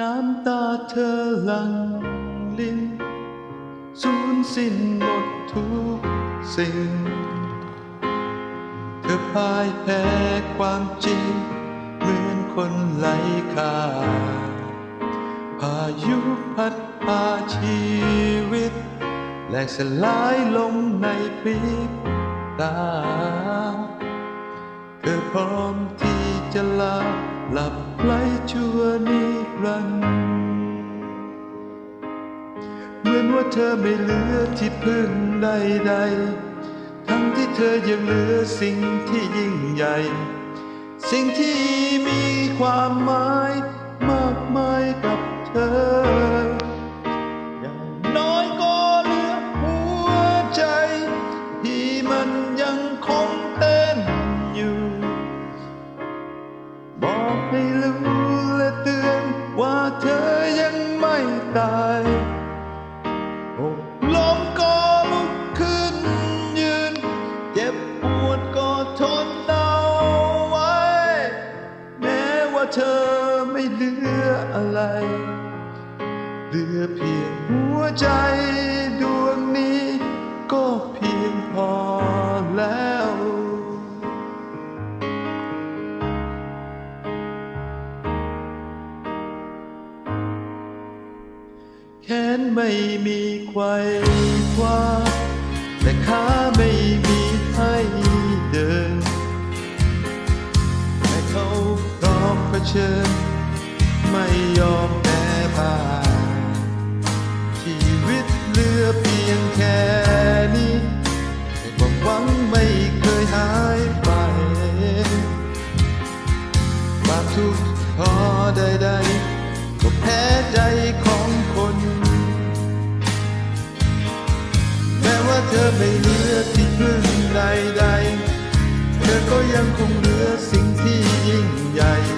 น้ำตาเธอหลังลินสูญสิ้นหมดทุกสิ่ง เธอพ่ายแพ้ความจริง เหมือนคนไร้ค่าพายุพัดพาชีวิต แหลกสลายลงในพริบตา เธอพร้อมที่จะลา หลับไหลชั่วนิรันดร์เหมือนว่าเธอไม่เหลือที่พึ่งใดๆ ทั้งที่เธอยังเหลือสิ่งที่ยิ่งใหญ่ สิ่งที่มีความหมายมากมายกับเธอ ลมก็ลุกขึ้นยืน เจ็บปวดก็ทนเอาไว้ แม้ว่าเธอไม่เหลืออะไร เหลือเพียงหัวใจดวงนี้ก็เพียง แขนไม่มีไขว้คว้าแต่ขาไม่มีให้เดิน แต่เขาพร้อมเผชิญ ไม่ยอมแพ้พ่ายชีวิตเหลือเพียงแค่นี้ แต่ความหวังไม่เคยหายไปความทุกข์ท้อใดๆก็แพ้ใจ ไม่เหลือที่พึ่งใดๆ เธอก็ยังคงเหลือสิ่งที่ยิ่งใหญ่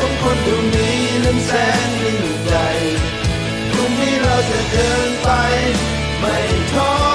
ของคนดวงนี้นั้นแสนยิ่งใหญ่พรุ่งนี้เราจะเดินไป ไม่ท้อ